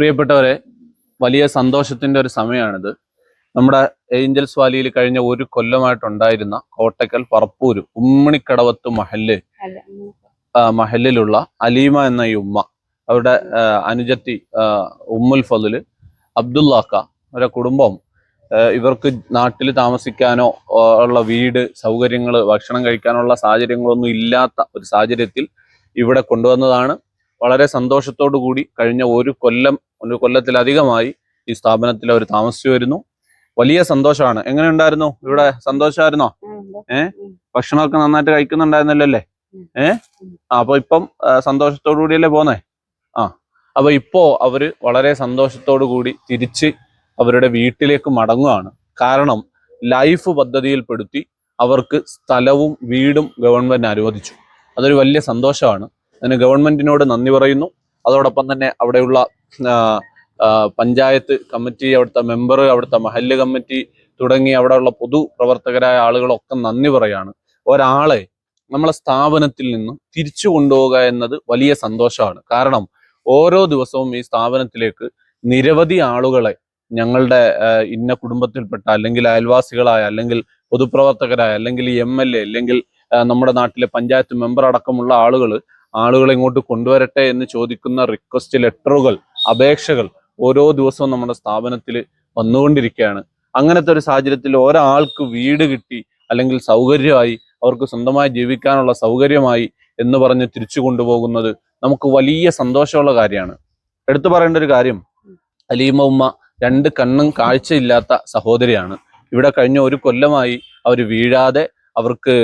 പ്രിയപ്പെട്ടവരെ വലിയ സന്തോഷത്തിന്റെ ഒരു സമയമാണിത്. നമ്മുടെ ഏഞ്ചൽസ് വാലിയിൽ കഴിഞ്ഞ ഒരു കൊല്ലമായിട്ടുണ്ടായിരുന്ന കോട്ടക്കൽ പറപ്പൂര് ഉമ്മണിക്കടവത്ത് മഹല്ല് മഹലിലുള്ള മഹല്ലിലുള്ള അലീമ എന്ന ഈ ഉമ്മ അവരുടെ അനുജത്തി ഉമ്മുൽ ഫضൽ അബ്ദുല്ലാക്ക അവരുടെ കുടുംബം ഇവർക്ക് നാട്ടിൽ താമസിക്കാനോ ഉള്ള വീട് സൗകര്യങ്ങൾ ഭക്ഷണം കഴിക്കാനുള്ള സാഹചര്യങ്ങളൊന്നും ഇല്ലാത്ത ഒരു സാഹചര്യത്തിൽ ഇവിടെ കൊണ്ടുവന്നതാണ്. വളരെ സന്തോഷത്തോടു കൂടി കഴിഞ്ഞ ഒരു കൊല്ലം ഒരു കൊല്ലത്തിലധികമായി ഈ സ്ഥാപനത്തിൽ അവർ താമസിച്ചു വരുന്നു വലിയ സന്തോഷമാണ്. എങ്ങനെ ഉണ്ടായിരുന്നു? ഇവിടെ സന്തോഷമായിരുന്നോ? ഏ? ഭക്ഷണമൊക്കെ നന്നായിട്ട് കഴിക്കുന്നുണ്ടായിരുന്നല്ലോ അല്ലേ ഏ? ആ, അപ്പൊ ഇപ്പം സന്തോഷത്തോടു കൂടിയല്ലേ പോന്നേ? ആ. അപ്പൊ ഇപ്പോ അവർ വളരെ സന്തോഷത്തോടു കൂടി തിരിച്ച് അവരുടെ വീട്ടിലേക്ക് മടങ്ങുകയാണ് കാരണം ലൈഫ് പദ്ധതിയിൽപ്പെടുത്തി അവർക്ക് സ്ഥലവും വീടും ഗവൺമെന്റ് അനുവദിച്ചു. അതൊരു വലിയ സന്തോഷമാണ്. അതിന് ഗവൺമെന്റിനോട് നന്ദി പറയുന്നു. അതോടൊപ്പം തന്നെ അവിടെയുള്ള പഞ്ചായത്ത് കമ്മിറ്റി അവിടുത്തെ മെമ്പർ അവിടുത്തെ മഹല്ല് കമ്മിറ്റി തുടങ്ങി അവിടെയുള്ള പൊതു പ്രവർത്തകരായ ആളുകളൊക്കെ നന്ദി പറയാണ്. ഒരാളെ നമ്മളെ സ്ഥാപനത്തിൽ നിന്നും തിരിച്ചു കൊണ്ടുപോവുക എന്നത് വലിയ സന്തോഷമാണ്. കാരണം ഓരോ ദിവസവും ഈ സ്ഥാപനത്തിലേക്ക് നിരവധി ആളുകളെ ഞങ്ങളുടെ ഇന്ന കുടുംബത്തിൽപ്പെട്ട അല്ലെങ്കിൽ അയൽവാസികളായ അല്ലെങ്കിൽ പൊതുപ്രവർത്തകരായ അല്ലെങ്കിൽ എം എൽ എ അല്ലെങ്കിൽ നമ്മുടെ നാട്ടിലെ പഞ്ചായത്ത് മെമ്പർ അടക്കമുള്ള ആളുകൾ ആളുകളെ ഇങ്ങോട്ട് കൊണ്ടുവരട്ടെ എന്ന് ചോദിക്കുന്ന റിക്വസ്റ്റ് ലെറ്ററുകൾ അപേക്ഷകൾ ഓരോ ദിവസവും നമ്മുടെ സ്ഥാപനത്തിൽ വന്നുകൊണ്ടിരിക്കുകയാണ്. അങ്ങനത്തെ ഒരു സാഹചര്യത്തിൽ ഒരാൾക്ക് വീട് കിട്ടി അല്ലെങ്കിൽ സൗകര്യമായി അവർക്ക് സ്വന്തമായി ജീവിക്കാനുള്ള സൗകര്യമായി എന്ന് പറഞ്ഞ് തിരിച്ചു കൊണ്ടുപോകുന്നത് നമുക്ക് വലിയ സന്തോഷമുള്ള കാര്യമാണ്. എടുത്തു പറയേണ്ട ഒരു കാര്യം അലീമ ഉമ്മ രണ്ട് കണ്ണും കാഴ്ചയില്ലാത്ത സഹോദരിയാണ്. ഇവിടെ കഴിഞ്ഞ ഒരു കൊല്ലമായി അവർ വീഴാതെ അവർക്ക്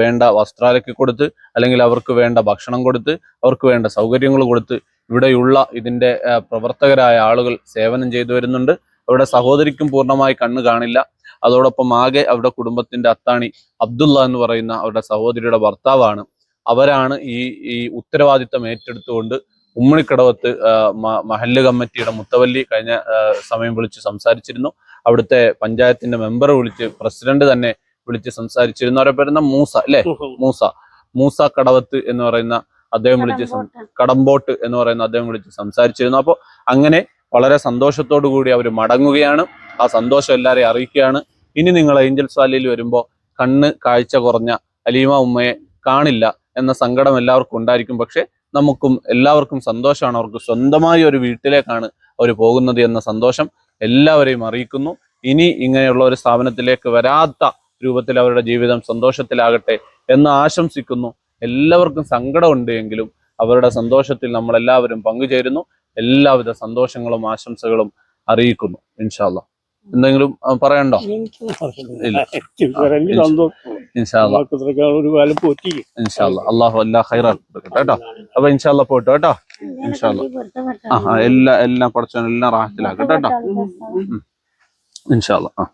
വേണ്ട വസ്ത്രാലക്കി കൊടുത്ത് അല്ലെങ്കിൽ അവർക്ക് വേണ്ട ഭക്ഷണം കൊടുത്ത് അവർക്ക് വേണ്ട സൗകര്യങ്ങൾ കൊടുത്ത് ഇവിടെയുള്ള ഇതിന്റെ പ്രവർത്തകരായ ആളുകൾ സേവനം ചെയ്തു വരുന്നുണ്ട്. അവരുടെ സഹോദരിക്കും പൂർണമായി കണ്ണ് കാണില്ല. അതോടൊപ്പം ആകെ അവരുടെ കുടുംബത്തിന്റെ അത്താണി അബ്ദുള്ള എന്ന് പറയുന്ന അവരുടെ സഹോദരിയുടെ ഭർത്താവാണ്. അവരാണ് ഈ ഈ ഉത്തരവാദിത്തം ഏറ്റെടുത്തുകൊണ്ട് ഉമ്മണിക്കടവത്ത് മഹല്ല് കമ്മിറ്റിയുടെ മുത്തവല്ലി കഴിഞ്ഞ സമയം വിളിച്ച് സംസാരിച്ചിരുന്നു. അവിടുത്തെ പഞ്ചായത്തിന്റെ മെമ്പർ വിളിച്ച് പ്രസിഡന്റ് തന്നെ വിളിച്ച് സംസാരിച്ചിരുന്നു. അവരെ പേരുന്ന മൂസ അല്ലെ? മൂസ. മൂസ കടവത്ത് എന്ന് പറയുന്ന അദ്ദേഹം വിളിച്ച് കടമ്പോട്ട് എന്ന് പറയുന്ന അദ്ദേഹം വിളിച്ച് സംസാരിച്ചിരുന്നു. അപ്പോൾ അങ്ങനെ വളരെ സന്തോഷത്തോടു കൂടി അവർ മടങ്ങുകയാണ്. ആ സന്തോഷം എല്ലാവരെയും അറിയിക്കുകയാണ്. ഇനി നിങ്ങൾ ഏഞ്ചൽസ് വാലിയിൽ വരുമ്പോൾ കണ്ണ് കാഴ്ച കുറഞ്ഞ അലീമ ഉമ്മയെ കാണില്ല എന്ന സങ്കടം എല്ലാവർക്കും ഉണ്ടായിരിക്കും. പക്ഷെ നമുക്കും എല്ലാവർക്കും സന്തോഷമാണ്. അവർക്ക് സ്വന്തമായി ഒരു വീട്ടിലേക്കാണ് അവർ പോകുന്നത് എന്ന സന്തോഷം എല്ലാവരെയും അറിയിക്കുന്നു. ഇനി ഇങ്ങനെയുള്ള ഒരു സ്ഥാപനത്തിലേക്ക് വരാത്ത രൂപത്തിൽ അവരുടെ ജീവിതം സന്തോഷത്തിലാകട്ടെ എന്ന് ആശംസിക്കുന്നു. എല്ലാവർക്കും സങ്കടമുണ്ട് എങ്കിലും അവരുടെ സന്തോഷത്തിൽ നമ്മളെല്ലാവരും പങ്കുചേരുന്നു. എല്ലാവിധ സന്തോഷങ്ങളും ആശംസകളും അറിയിക്കുന്നു. ഇൻഷാല്ല എന്തെങ്കിലും പറയണ്ടോ. ഇൻഷാല്ല അള്ളാഹു എല്ലാ ഹൈറാൻ കേട്ടോ. അപ്പൊ ഇൻഷാല്ല പോട്ടോ കേട്ടോ. ഇൻഷാല്ല ആ, എല്ലാ എല്ലാം പഠിച്ചോ എല്ലാം റാഹത്തിലാക്കട്ടെ കേട്ടോ. ഇൻഷാല്ല ആ.